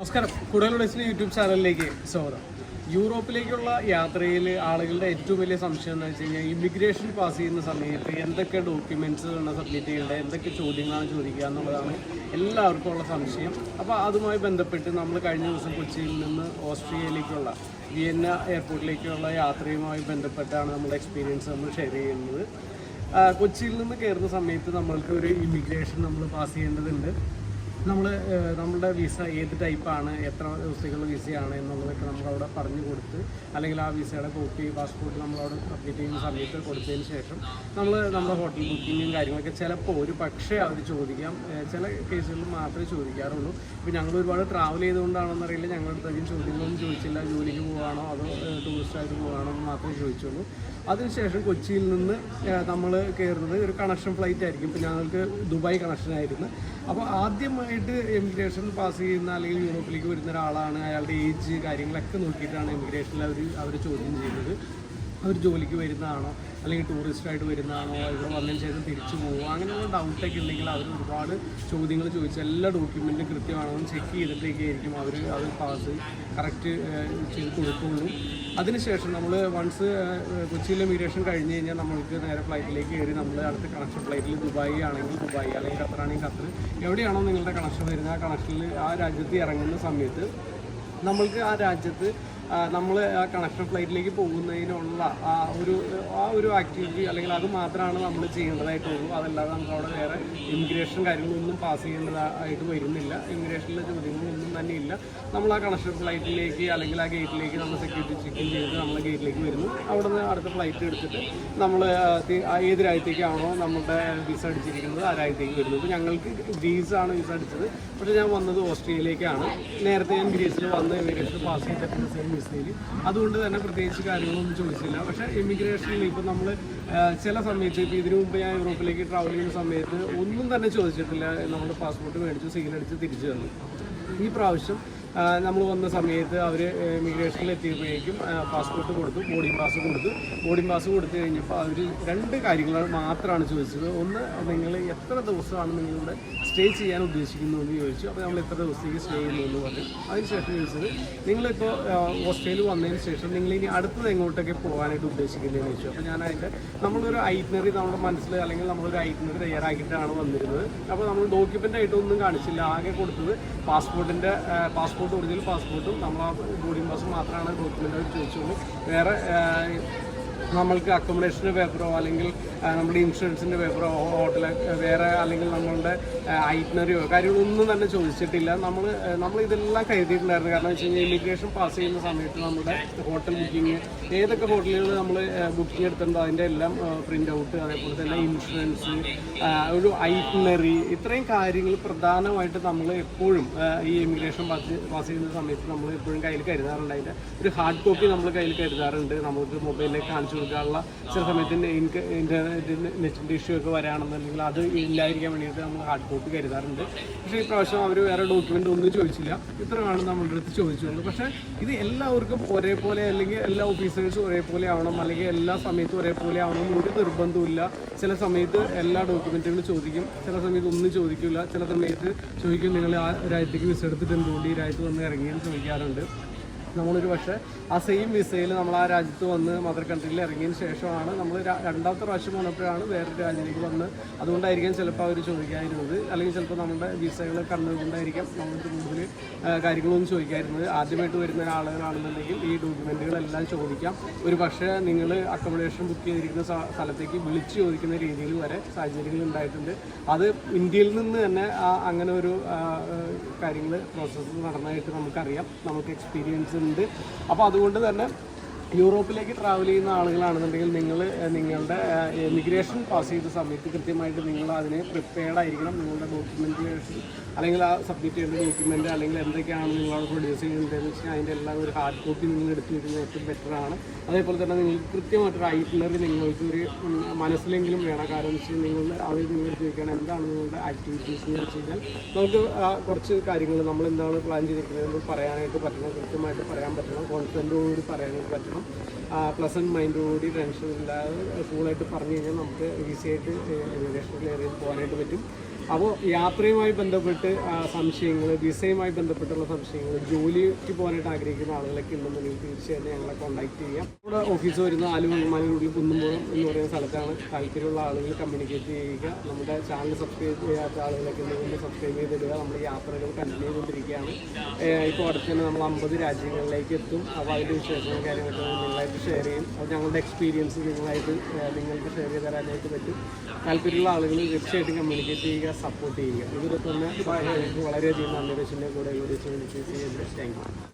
നമസ്കാരം. ഡെസ്റ്റിന് യൂട്യൂബ് ചാനലിലേക്ക് സ്വാഗതം. യൂറോപ്പിലേക്കുള്ള യാത്രയിൽ ആളുകളുടെ ഏറ്റവും വലിയ സംശയം എന്ന് വെച്ച് കഴിഞ്ഞാൽ ഇമിഗ്രേഷൻ പാസ് ചെയ്യുന്ന സമയത്ത് എന്തൊക്കെ ഡോക്യുമെന്റ്സ് ആണ് സബ്മിറ്റ് ചെയ്യേണ്ടത് എന്തൊക്കെ ചോദ്യങ്ങളാണ് ചോദിക്കുക എന്നുള്ളതാണ് എല്ലാവർക്കും ഉള്ള സംശയം. അപ്പോൾ അതുമായി ബന്ധപ്പെട്ട് നമ്മൾ കഴിഞ്ഞ ദിവസം കൊച്ചിയിൽ നിന്ന് ഓസ്ട്രിയയിലേക്കുള്ള വിയന്ന എയർപോർട്ടിലേക്കുള്ള യാത്രയുമായി ബന്ധപ്പെട്ടാണ് നമ്മുടെ എക്സ്പീരിയൻസ് നമ്മൾ ഷെയർ ചെയ്യുന്നത്. കൊച്ചിയിൽ നിന്ന് കയറുന്ന സമയത്ത് നമ്മൾക്ക് ഒരു ഇമിഗ്രേഷൻ നമ്മൾ പാസ് ചെയ്യേണ്ടതുണ്ട്. നമ്മൾ നമ്മുടെ വിസ ഏത് ടൈപ്പാണ് എത്ര ദിവസത്തേക്കുള്ള വിസയാണ് എന്നുള്ളതൊക്കെ നമ്മളവിടെ പറഞ്ഞു കൊടുത്ത് അല്ലെങ്കിൽ ആ വിസയുടെ കോപ്പി പാസ്പോർട്ട് നമ്മളവിടെ അപ്ഡേറ്റ് ചെയ്യുന്ന സമയത്ത് കൊടുത്തതിന് ശേഷം നമ്മൾ നമ്മുടെ ഹോട്ടൽ ബുക്കിങ്ങും കാര്യങ്ങളൊക്കെ ചിലപ്പോൾ ഒരു പക്ഷേ അവർ ചോദിക്കാം. ചില കേസുകളിൽ മാത്രമേ ചോദിക്കാറുള്ളൂ. ഇപ്പോൾ ഞങ്ങൾ ഒരുപാട് ട്രാവൽ ചെയ്തുകൊണ്ടാണെന്ന് അറിയില്ല. ഞങ്ങളുടെ അധികം ചോദ്യങ്ങളൊന്നും ചോദിച്ചില്ല. ജോലിക്ക് പോകാണോ അതോ ടൂറിസ്റ്റായിട്ട് പോകാണോ എന്ന് മാത്രമേ ചോദിച്ചുള്ളൂ. അതിനുശേഷം കൊച്ചിയിൽ നിന്ന് നമ്മൾ കയറുന്നത് ഒരു കണക്ഷൻ ഫ്ലൈറ്റ് ആയിരിക്കും. ഇപ്പോൾ ഞങ്ങൾക്ക് ദുബായ് കണക്ഷൻ ആയിരുന്നു. അപ്പോൾ ആദ്യമായിട്ട് എമിഗ്രേഷൻ പാസ് ചെയ്യുന്ന അല്ലെങ്കിൽ യൂറോപ്പിലേക്ക് വരുന്ന ഒരാളാണ്. അയാളുടെ ഏജ് കാര്യങ്ങളൊക്കെ നോക്കിയിട്ടാണ് എമിഗ്രേഷനിൽ അവർ അവർ ചോദ്യം ചെയ്യുന്നത്. അവർ ജോലിക്ക് വരുന്നതാണോ? അല്ലെങ്കിൽ ടൂറിസ്റ്റായിട്ട് വരുന്നതാണോ? ഇവിടെ വന്നതിന് ശേഷം തിരിച്ചു പോകുമോ അങ്ങനെയുള്ള ഡൗട്ടൊക്കെ ഉണ്ടെങ്കിൽ അവർ ഒരുപാട് ചോദ്യങ്ങൾ ചോദിച്ച് എല്ലാ ഡോക്യുമെന്റും കൃത്യമാണോ ചെക്ക് ചെയ്തിട്ടേക്കായിരിക്കും അവർ അത് പാസ് കറക്റ്റ് ചെയ്ത് കൊടുക്കുള്ളൂ. അതിനുശേഷം നമ്മൾ വൺസ് കൊച്ചിയിലെ മീഡിയേഷൻ കഴിഞ്ഞ് കഴിഞ്ഞാൽ നമ്മൾക്ക് നേരെ ഫ്ലൈറ്റിലേക്ക് കയറി നമ്മൾ അടുത്ത കണക്ഷൻ ഫ്ലൈറ്റിൽ ദുബായി ആണെങ്കിൽ ദുബായി അല്ലെങ്കിൽ ഖത്തറാണെങ്കിൽ ഖത്തർ. എവിടെയാണോ നിങ്ങളുടെ കണക്ഷൻ വരുന്നത് ആ കണക്ഷനിൽ ആ രാജ്യത്ത് ഇറങ്ങുന്ന സമയത്ത് നമ്മൾക്ക് ആ രാജ്യത്ത് നമ്മൾ ആ കണക്ഷൻ ഫ്ലൈറ്റിലേക്ക് പോകുന്നതിനുള്ള ആ ഒരു ആ ഒരു ആക്ടിവിറ്റി അല്ലെങ്കിൽ അത് മാത്രമാണ് നമ്മൾ ചെയ്യേണ്ടതായിട്ടുള്ളൂ അതല്ലാതെ നമുക്ക് അവിടെ വേറെ ഇമിഗ്രേഷൻ കാര്യങ്ങളൊന്നും പാസ് ചെയ്യേണ്ടതായിട്ട് വരുന്നില്ല. ഇമിഗ്രേഷനിലെ ചോദ്യങ്ങളൊന്നും തന്നെ ഇല്ല. നമ്മൾ ആ കണക്ഷൻ ഫ്ലൈറ്റിലേക്ക് അല്ലെങ്കിൽ ആ ഗേറ്റിലേക്ക് നമ്മൾ സെക്യൂരിറ്റി ചെക്ക് ചെയ്ത് നമ്മൾ ഗേറ്റിലേക്ക് വരുന്നു. അവിടെ നിന്ന് അടുത്ത ഫ്ലൈറ്റ് എടുത്തിട്ട് നമ്മൾ ഏത് രാജ്യത്തേക്കാണോ നമ്മുടെ വിസ അടിച്ചിരിക്കുന്നത് ആ രാജ്യത്തേക്ക് വരുന്നത് ഇപ്പോൾ ഞങ്ങൾക്ക് ആണ് വിസ അടിച്ചത്. പക്ഷേ ഞാൻ വന്നത് ഓസ്ട്രേലിയയിലേക്കാണ്. നേരത്തെ ഞാൻ ഗ്രീസിൽ വന്ന് ഇമിഗ്രേഷൻ പാസ് ചെയ്തിട്ടുണ്ട് സെയിം വിസയിൽ അതുകൊണ്ട് തന്നെ പ്രത്യേകിച്ച് കാര്യങ്ങളൊന്നും ചോദിച്ചില്ല. പക്ഷേ ഇമിഗ്രേഷനിൽ ഇപ്പോൾ നമ്മൾ ചില സമയത്ത് ഇപ്പോൾ ഇതിനു മുമ്പ് ഞാൻ യൂറോപ്പിലേക്ക് ട്രാവൽ ചെയ്യുന്ന സമയത്ത് ഒന്നും തന്നെ ചോദിച്ചിട്ടില്ല. നമ്മൾ പാസ്പോർട്ട് മേടിച്ചു സീലടിച്ച് തിരിച്ചു തന്നു. ഈ പ്രാവശ്യം നമ്മൾ വന്ന സമയത്ത് അവർ ഇമിഗ്രേഷനിൽ എത്തിയപ്പോഴേക്കും പാസ്പോർട്ട് കൊടുത്തു ബോർഡിംഗ് പാസ് കൊടുത്തു. ബോർഡിംഗ് പാസ് കൊടുത്തു കഴിഞ്ഞപ്പോൾ അവർ രണ്ട് കാര്യങ്ങൾ മാത്രമാണ് ചോദിച്ചത്. ഒന്ന് നിങ്ങൾ എത്ര ദിവസമാണ് നിങ്ങളിവിടെ സ്റ്റേ ചെയ്യാൻ ഉദ്ദേശിക്കുന്നതെന്ന് ചോദിച്ചു. അപ്പോൾ നമ്മൾ എത്ര ദിവസത്തേക്ക് സ്റ്റേ ചെയ്യുന്നു പറഞ്ഞു. അതിനുശേഷം ചോദിച്ചത് നിങ്ങളിപ്പോൾ ഓസ്ട്രേലിയ വന്നതിന് ശേഷം നിങ്ങൾ ഇനി അടുത്തത് എങ്ങോട്ടൊക്കെ പോകാനായിട്ട് ഉദ്ദേശിക്കുന്നതെന്ന് ചോദിച്ചു. അപ്പോൾ ഞാൻ നമ്മളൊരു ഐറ്റിനറി നമ്മുടെ മനസ്സിൽ അല്ലെങ്കിൽ നമ്മളൊരു ഐറ്റ്നറി തയ്യാറാക്കിയിട്ടാണ് വന്നിരുന്നത്. അപ്പോൾ നമ്മൾ ഡോക്യുമെന്റ് ആയിട്ടൊന്നും കാണിച്ചില്ല. ആകെ കൊടുത്തത് പാസ്പോർട്ടിന്റെ പാസ്പോർട്ട് ഒറിജിനൽ പാസ്പോർട്ടും നമ്മൾ ആ ബോർഡിംഗ് പാസ് മാത്രമാണ് ഡോക്യുമെന്റ് ചോദിച്ചുള്ളൂ വേറെ നമ്മൾക്ക് അക്കോമഡേഷന്റെ പേപ്പറോ അല്ലെങ്കിൽ നമ്മുടെ ഇൻഷുറൻസിന്റെ പേപ്പറോ ഹോട്ടൽ വേറെ അല്ലെങ്കിൽ നമ്മളുടെ ഐറ്റിനറിയോ കാര്യങ്ങളൊന്നും തന്നെ ചോദിച്ചിട്ടില്ല. നമ്മൾ നമ്മൾ ഇതെല്ലാം കരുതിയിട്ടുണ്ടായിരുന്നു. കാരണം വെച്ച് കഴിഞ്ഞാൽ ഇമിഗ്രേഷൻ പാസ് ചെയ്യുന്ന സമയത്ത് നമ്മുടെ ഹോട്ടൽ ബുക്കിംഗ് ഏതൊക്കെ ഹോട്ടലുകൾ നമ്മൾ ബുക്കിംഗ് എടുത്തിട്ടുണ്ടോ അതിന്റെ എല്ലാം പ്രിന്റ് ഔട്ട് അതേപോലെ തന്നെ ഇൻഷുറൻസ് ഒരു ഐറ്റ്നറി ഇത്രയും കാര്യങ്ങൾ പ്രധാനമായിട്ട് നമ്മൾ എപ്പോഴും ഈ ഇമിഗ്രേഷൻ പാസ് പാസ് ചെയ്യുന്ന സമയത്ത് നമ്മൾ എപ്പോഴും കയ്യിൽ കരുതാറുണ്ട്. അതിന്റെ ഒരു ഹാർഡ് കോപ്പി നമ്മൾ കയ്യിൽ കരുതാറുണ്ട്. നമുക്ക് മൊബൈലിലേക്ക് കാണിച്ചു കൊടുക്കാനുള്ള ചില സമയത്ത് എനിക്ക് നെറ്റിന്റെ ഇഷ്യൂ ഒക്കെ വരാണെന്നുണ്ടെങ്കിൽ അത് ഇല്ലായിരിക്കാൻ വേണ്ടിയിട്ട് നമ്മൾ ഹാർഡ് കോപ്പി കരുതാറുണ്ട്. പക്ഷേ ഈ പ്രാവശ്യം അവർ വേറെ ഡോക്യുമെന്റ് ഒന്നും ചോദിച്ചില്ല. ഇത്രയാണ് നമ്മളുടെ അടുത്ത് ചോദിച്ചുള്ളൂ പക്ഷേ ഇത് എല്ലാവർക്കും ഒരേപോലെ അല്ലെങ്കിൽ എല്ലാ ഓഫീസേഴ്സും ഒരേപോലെ ആവണം അല്ലെങ്കിൽ എല്ലാ സമയത്തും ഒരേപോലെ ആവണം ഒരു നിർബന്ധമില്ല ചില സമയത്ത് എല്ലാ ഡോക്യുമെന്റുകളും ചോദിക്കും. ചില സമയത്ത് ഒന്നും ചോദിക്കില്ല ചില സമയത്ത് ചോദിക്കും നിങ്ങൾ ആ രാജ്യത്തേക്ക് വിസ എടുത്തിട്ട് എന്തുകൊണ്ട് ഈ രാജ്യത്ത് വന്ന് ഇറങ്ങിയെന്ന് ചോദിക്കാറുണ്ട്. നമ്മളൊരു പക്ഷേ ആ സെയിം വിസയിൽ നമ്മൾ ആ രാജ്യത്ത് വന്ന് മദർ കൺട്രിയിൽ ഇറങ്ങിയതിന് ശേഷമാണ് നമ്മൾ രണ്ടാമത്തെ പ്രാവശ്യം വന്നപ്പോഴാണ് വേറൊരു രാജ്യത്തേക്ക് വന്ന് അതുകൊണ്ടായിരിക്കാം ചിലപ്പോൾ അവർ ചോദിക്കാതിരുന്നത്. അല്ലെങ്കിൽ ചിലപ്പോൾ നമ്മുടെ വിസകൾ കണ്ടുകൊണ്ടായിരിക്കാം നമ്മൾക്ക് കൂടുതൽ കാര്യങ്ങളൊന്നും ചോദിക്കാതിരുന്നത്. ആദ്യമായിട്ട് വരുന്ന ആളുകളാണെന്നുണ്ടെങ്കിൽ ഈ ഡോക്യുമെന്റുകളെല്ലാം ചോദിക്കാം. ഒരു പക്ഷേ നിങ്ങൾ അക്കോമഡേഷൻ ബുക്ക് ചെയ്തിരിക്കുന്ന സ്ഥലത്തേക്ക് വിളിച്ച് ചോദിക്കുന്ന രീതിയിൽ വരെ സാഹചര്യങ്ങൾ ഉണ്ടായിട്ടുണ്ട്. അത് ഇന്ത്യയിൽ നിന്ന് തന്നെ അങ്ങനെ ഒരു കാര്യങ്ങൾ പ്രോസസ്സ് നടന്നതായിട്ട് നമുക്കറിയാം. നമുക്ക് എക്സ്പീരിയൻസ് ഉണ്ട്. അപ്പോൾ അതുകൊണ്ട് തന്നെ യൂറോപ്പിലേക്ക് ട്രാവൽ ചെയ്യുന്ന ആളുകളാണെന്നുണ്ടെങ്കിൽ നിങ്ങൾ നിങ്ങളുടെ എമിഗ്രേഷൻ പാസ് ചെയ്ത സമയത്ത് കൃത്യമായിട്ട് നിങ്ങൾ അതിന് പ്രിപ്പയർഡ് ആയിരിക്കണം. നിങ്ങളുടെ ഡോക്യുമെന്റേഷൻ അല്ലെങ്കിൽ ആ സബ്മിറ്റ് ചെയ്യേണ്ട ഡോക്യുമെന്റ് അല്ലെങ്കിൽ എന്തൊക്കെയാണ് നിങ്ങൾ അവിടെ പ്രൊഡ്യൂസ് ചെയ്യുന്നതെന്ന് വെച്ചാൽ അതിന്റെ എല്ലാം ഒരു ഹാർഡ് കോപ്പി നിങ്ങൾ എടുത്തു വെക്കുന്നത് ഏറ്റവും ബെറ്ററാണ് അതേപോലെ തന്നെ നിങ്ങൾക്ക് കൃത്യമായിട്ടൊരു ഐറ്റിനറി നിങ്ങൾക്ക് ഒരു മനസ്സിലെങ്കിലും വേണം. കാരണം എന്ന് വെച്ചാൽ നിങ്ങൾ അവർ നിങ്ങൾ ചോദിക്കുകയാണ് എന്താണ് നിങ്ങളുടെ ആക്ടിവിറ്റീസ് എന്ന് വെച്ച് കഴിഞ്ഞാൽ നമുക്ക് കുറച്ച് കാര്യങ്ങൾ നമ്മൾ എന്താണ് പ്ലാൻ ചെയ്തിരിക്കുന്നത് പറയാനായിട്ട് പറ്റണം. കൃത്യമായിട്ട് പറയാൻ പറ്റണം. കോൺഫിഡന്റോട് പറയാനായിട്ട് പറ്റണം. പ്ലസന്റ് മൈൻഡോടുകൂടി ടെൻഷൻ ഇല്ലാതെ കൂളായിട്ട് പറഞ്ഞു കഴിഞ്ഞാൽ നമുക്ക് ഈസിയായിട്ട് ക്ലിയർ ചെയ്ത് പോകാനായിട്ട് പറ്റും. അപ്പോൾ യാത്രയുമായി ബന്ധപ്പെട്ട് സംശയങ്ങൾ വിസയുമായി ബന്ധപ്പെട്ടുള്ള സംശയങ്ങൾ ജോലിക്ക് പോകാനായിട്ട് ആഗ്രഹിക്കുന്ന ആളുകളൊക്കെ ഉണ്ടെന്നുണ്ടെങ്കിൽ തീർച്ചയായും ഞങ്ങളെ കോൺടാക്ട് ചെയ്യാം. നമ്മുടെ ഓഫീസ് വരുന്ന ആലുമലൂരിൽ കുന്നുമ്പോഴും എന്ന് പറയുന്ന സ്ഥലത്താണ് താല്പര്യമുള്ള ആളുകൾ കമ്മ്യൂണിക്കേറ്റ് ചെയ്യുക. നമ്മുടെ ചാനൽ സബ്സ്ക്രൈബ് ചെയ്യാത്ത ആളുകളൊക്കെ ഉണ്ടെങ്കിൽ സബ്സ്ക്രൈബ് ചെയ്തിടുക. നമ്മൾ യാത്രകൾ കണ്ടിന്യൂ ചെയ്തുകൊണ്ടിരിക്കുകയാണ്. ഇപ്പോൾ അടുത്ത് തന്നെ നമ്മൾ അമ്പത് രാജ്യങ്ങളിലേക്ക് എത്തും. അപ്പോൾ അതിന്റെ വിശേഷങ്ങളും കാര്യങ്ങളൊക്കെ നിങ്ങളായിട്ട് ഷെയർ ചെയ്യും. അപ്പോൾ ഞങ്ങളുടെ എക്സ്പീരിയൻസ് നിങ്ങളായിട്ട് നിങ്ങൾക്ക് ഷെയർ ചെയ്ത് തരാനായിട്ട് പറ്റും. താല്പര്യമുള്ള ആളുകൾ തീർച്ചയായിട്ടും കമ്മ്യൂണിക്കേറ്റ് ചെയ്യുക. സപ്പോർട്ട് ചെയ്യുക. ഇവരെ തന്നെ വളരെയധികം നന്ദി. ദശിന്റെ കൂടെ കൂടി ചെയ്യുന്നത് താങ്ക് യു.